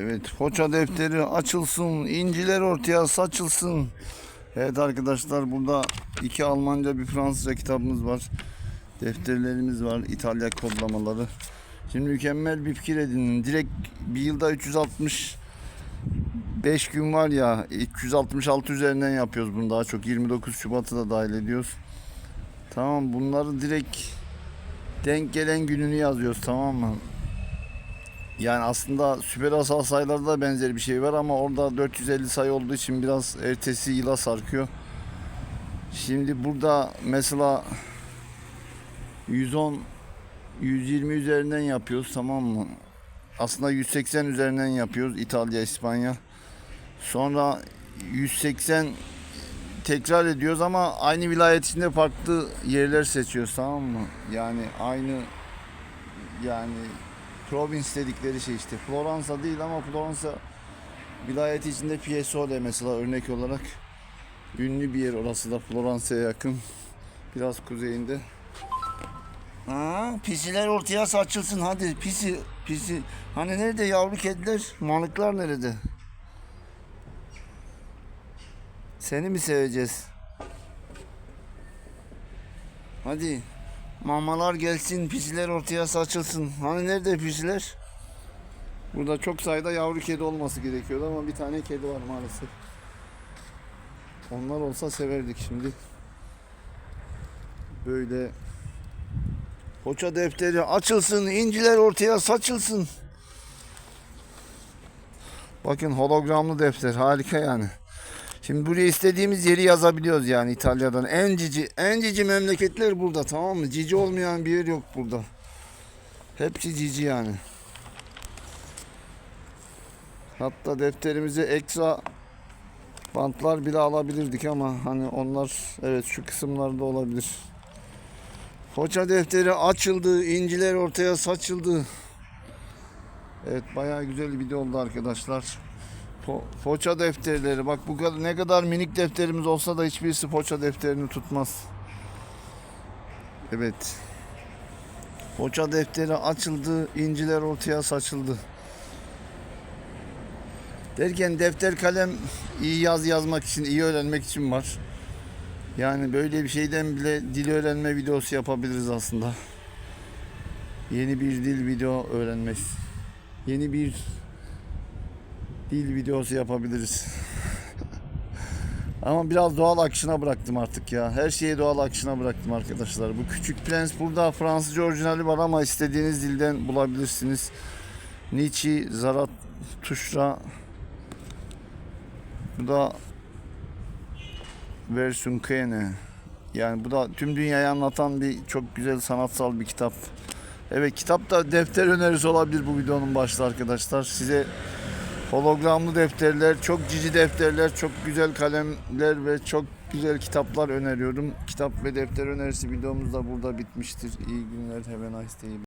Evet Foça defteri açılsın, inciler ortaya saçılsın. Evet arkadaşlar burada iki Almanca bir Fransızca kitabımız var. Defterlerimiz var, İtalya kodlamaları. Şimdi mükemmel bir fikir edinin. Direkt bir yılda 360 5 gün var ya 366 üzerinden yapıyoruz bunu daha çok 29 Şubat'ı da dahil ediyoruz. Tamam bunları direkt denk gelen gününü yazıyoruz tamam mı? Yani aslında süper asal sayılarda da benzer bir şey var ama orada 450 sayı olduğu için biraz ertesi yıla sarkıyor. Şimdi burada mesela 110 120 üzerinden yapıyoruz tamam mı? Aslında 180 üzerinden yapıyoruz İtalya, İspanya. Sonra 180 tekrar ediyoruz ama aynı vilayet içinde farklı yerler seçiyoruz tamam mı? Yani aynı yani Provins dedikleri şey işte. Floransa değil ama Floransa vilayeti içinde Fiesole mesela örnek olarak ünlü bir yer orası da Floransa'ya yakın. Biraz kuzeyinde. Ha, pisiler ortaya saçılsın hadi pisi pisi. Hani nerede yavru kediler? Malıklar nerede? Seni mi seveceğiz? Hadi. Mamalar gelsin, pisiler ortaya saçılsın. Hani nerede pisiler? Burada çok sayıda yavru kedi olması gerekiyordu ama bir tane kedi var maalesef. Onlar olsa severdik şimdi. Böyle Hoça defteri açılsın, inciler ortaya saçılsın. Bakın hologramlı defter harika yani. Şimdi buraya istediğimiz yeri yazabiliyoruz yani İtalya'dan. En cici, en cici memleketler burada tamam mı? Cici olmayan bir yer yok burada. Hepsi cici yani. Hatta defterimize ekstra bantlar bile alabilirdik ama hani onlar evet şu kısımlarda olabilir. Foça defteri açıldı, inciler ortaya saçıldı. Evet bayağı güzel bir video oldu arkadaşlar. Po- Poça defterleri bak bu kadar ne kadar minik defterimiz olsa da hiçbirisi poça defterini tutmaz. Evet. Poça defteri açıldı, inciler ortaya saçıldı. Derken defter kalem iyi yaz yazmak için, iyi öğrenmek için var. Yani böyle bir şeyden bile dil öğrenme videosu yapabiliriz aslında. Yeni bir dil video öğrenmek. Yeni bir dil videosu yapabiliriz. Ama biraz doğal akışına bıraktım artık ya. Her şeyi doğal akışına bıraktım arkadaşlar. Bu Küçük Prens burada Fransızca orijinali var ama istediğiniz dilden bulabilirsiniz. Nietzsche, Zarathustra. Bu da Versun Kene. Yani bu da tüm dünyayı anlatan bir çok güzel sanatsal bir kitap. Evet kitap da defter önerisi olabilir bu videonun başta arkadaşlar. Size hologramlı defterler, çok cici defterler, çok güzel kalemler ve çok güzel kitaplar öneriyorum. Kitap ve defter önerisi videomuz da burada bitmiştir. İyi günler. Have a nice day.